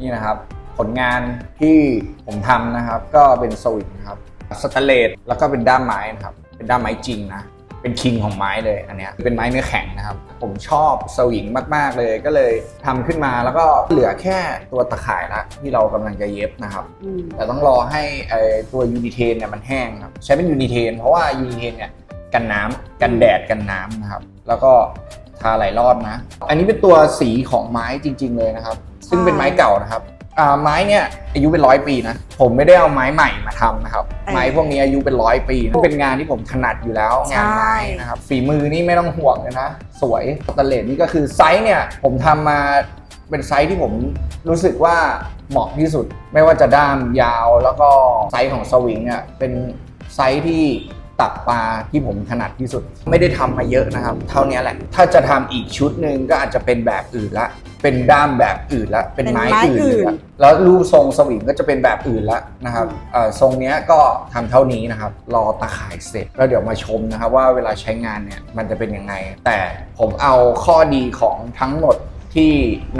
นี่นะครับ ผลงานที่ผมทำนะครับ ก็เป็นสวิงนะครับสแตนเลสแล้วก็เป็นด้ามไม้นะครับ เป็นด้ามไม้จริงนะเป็นคิงของไม้เลยอันเนี้ยเป็นไม้เนื้อแข็งนะครับ ผมชอบสวิงมาก ๆ เลยก็เลยทำขึ้นมาแล้วก็เหลือแค่ตัวตะข่ายละที่เรากำลังจะเย็บนะครับอืมแต่ต้องรอให้ไอ้ตัวยูนิเทนเนี่ยมันแห้งครับใช้เป็นยูนิเทนเพราะว่ายูนิเทนเนี่ยกันน้ำกันแดดกันน้ำนะครับ แล้วก็ทาหลายรอบนะ อันนี้เป็นตัวสีของไม้จริง ๆ เลยนะครับ ซึ่งเป็นไม้เก่านะครับอ่าไม้เนี่ยอายุเป็นร้อยปีนะ ผมไม่ได้เอาไม้ใหม่มาทำนะครับ ไม้พวกนี้อายุเป็นร้อยปีเป็นงานที่ผมถนัดอยู่แล้วงานไม้นะครับฝีมือนี่ไม่ต้องห่วงเลยนะ สวยสแตนเลสนี่ก็คือไซส์เนี่ยผมทำมาเป็นไซส์ที่ผมรู้สึกว่าเหมาะที่สุด ไม่ว่าจะด้ามยาวแล้วก็ไซส์ของสวิงอะเป็นไซส์ที่ ตักปลาที่ผมถนัดที่สุด ไม่ได้ทำมาเยอะนะครับ เท่านี้แหละ ถ้าจะทำอีกชุดหนึ่งก็อาจจะเป็นแบบอื่นละ เป็นด้ามแบบอื่นละ เป็นไม้เป็นไม้อื่นอื่นละแล้วรูปทรงสวิงก็จะเป็นแบบอื่นละนะครับอืมเอ่อทรงเนี้ยก็ทำเท่านี้นะครับ รอตะข่ายเสร็จแล้วเดี๋ยวมาชมนะครับว่าเวลาใช้งานเนี่ยมันจะเป็นยังไง แต่ผมเอาข้อดีของทั้งหมด ที่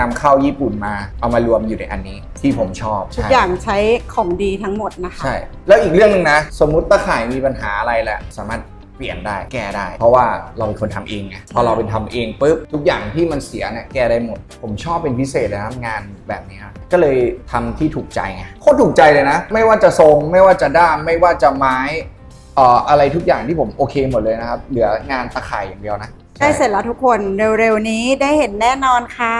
นำเข้าญี่ปุ่นมาเอามารวมอยู่ในอันนี้ที่ผมชอบทุกใช่ อย่างใช้ของดีทั้งหมดนะคะ ใช่ แล้วอีกเรื่องหนึงนะ สมมุติตะข่ายมีปัญหาอะไรแหละ สามารถเปลี่ยนได้แก้ได้ เพราะว่าเราเป็นคนทำเองไงพอเราเป็นทำเองปุ๊บทุกอย่างที่มันเสียเนี่ยแก้ได้หมด ผมชอบเป็นพิเศษเลยนะงานแบบนี้ครับก็เลยทำที่ถูกใจไงโคตรถูกใจเลยนะ ไม่ว่าจะทรงไม่ว่าจะด้ามไม่ว่าจะไม้เอ่ออะไรทุกอย่างที่ผมโอเคหมดเลยนะครับเหลืองานตะข่ายอย่างเดียวนะ ใกล้เสร็จแล้วทุกคนเร็วๆนี้ได้เห็นแน่นอนค่ะ